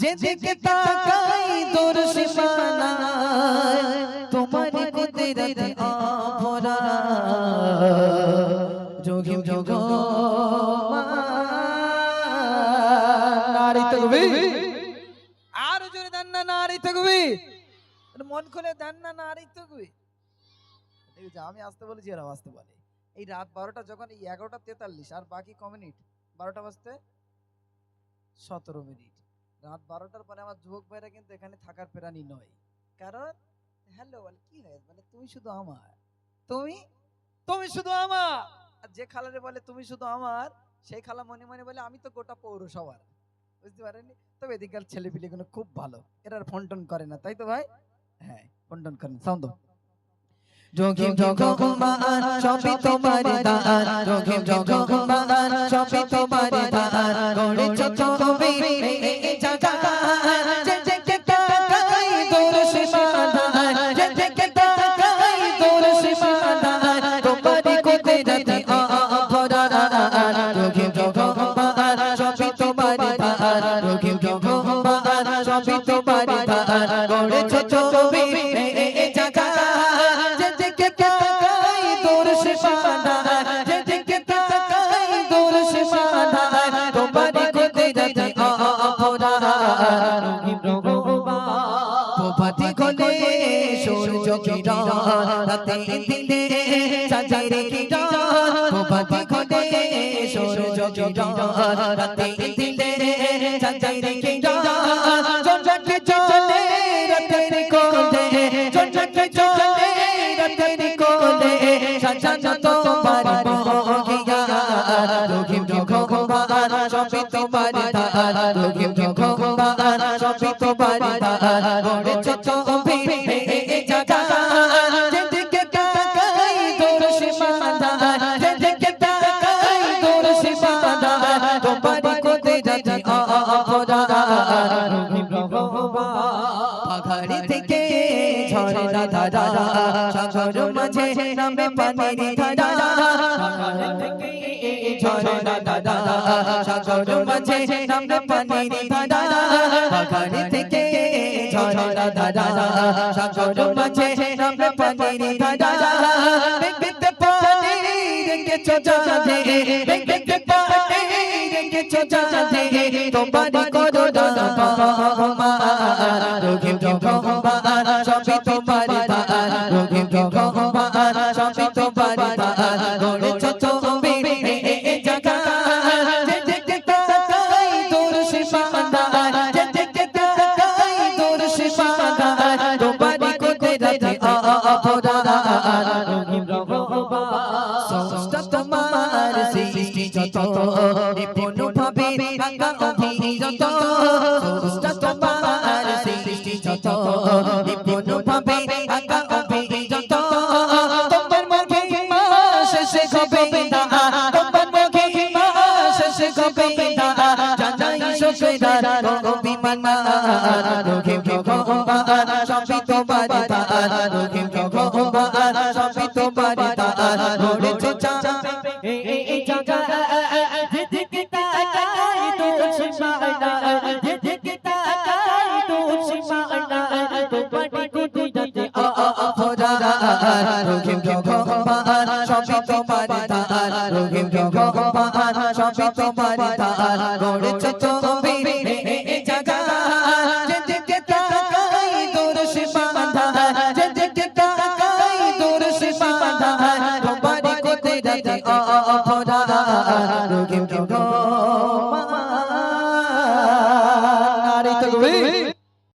যেদিকে তাকাই তোর সীমানায় তোমার কুদরতে আভরা যোগী যোগ নারী তকবীর। আর জোরে দেন না নারী একটু মন খুলে দেন না নারী তকবীর। এই যে আমি আসতে বলেছি এরা আসতে বলে। এই রাত বারোটা যখন এই এগারোটা তেতাল্লিশ আর বাকি ক মিনিট বারোটা বাজতে সতেরো মিনিট। রাত বারোটার পরে আমার যুবক ভাইরা কিন্তু এখানে থাকার প্রাণী নয়। কারণ, হ্যালো, বল, কি হয় মানে তুমি শুধু আমার। তুমি? তুমি শুধু আমার! আর যে খালারে বলে, তুমি শুধু আমার, সেই খালা মনে মনে বলে, আমি তো গোটা পৌরসভার। বুঝতে পারেননি? তবে এদিককার ছেলে পিলেগুলো খুব ভালো। এরা ফোন টোন করে না, তাই তো ভাই? হ্যাঁ ফোন টোন করেন সাউন্ড যোগী জগমান তোমার যোগী জগমান সবই তোমার দান তুমি এই জায়গা যে যে তাকাই দূর সীমাদান যে যে তাকাই দূর সীমাদান তোমার কুদরতে অপরাধ যোগী জগমান প্রভাতি খোলে সূর্য কিরণ রাতে দিনে সাজাই রে কিরণ সূর্য কিরণ রাতে দিনে সাজাই রে কিরণ চলে রাতের কোলে চন্দ্রকে চলে রাতের কোলে সাজানো তোমার মহিয়া রহিম ভগবান সবই তোমার দান রহিম ভগবান সবই তোমার দান গড়েছ থেকে ঝর্ণা ধারা সাগর মাঝে নামে পানির ধারা থেকে ধারা সাগর মাঝে নামে পানির ধারা পাহাড়ি থেকে ঝর্ণা ধারা সাগর মাঝে নামে পানির ধারা দেখতে পানি রেখেছো জানে দেখতে পানি রেখেছো জানে তোমার করোনা বাবা রোগীম ভগবান সংস্থা তোমার সৃষ্টি যত নিপুণ ভাবে আঁকা অভিযত সংস্থা তোমার সৃষ্টি যত নিপুণ ভাবে আঁকা অভিযত তোমার মহিমা শেষে হবে না তোমার মহিমা শেষে হবে না suy đàn Cô cô bi man ma Đồ khiêm khiêm khó ôm ba Cho bi tô ba đi ta an Đồ khiêm khiêm khó ôm ba ba đi ta an Đồ đến chết cha Ê ba đi cô tôi đặt thì ba ba ba ba অপরাধ কেউ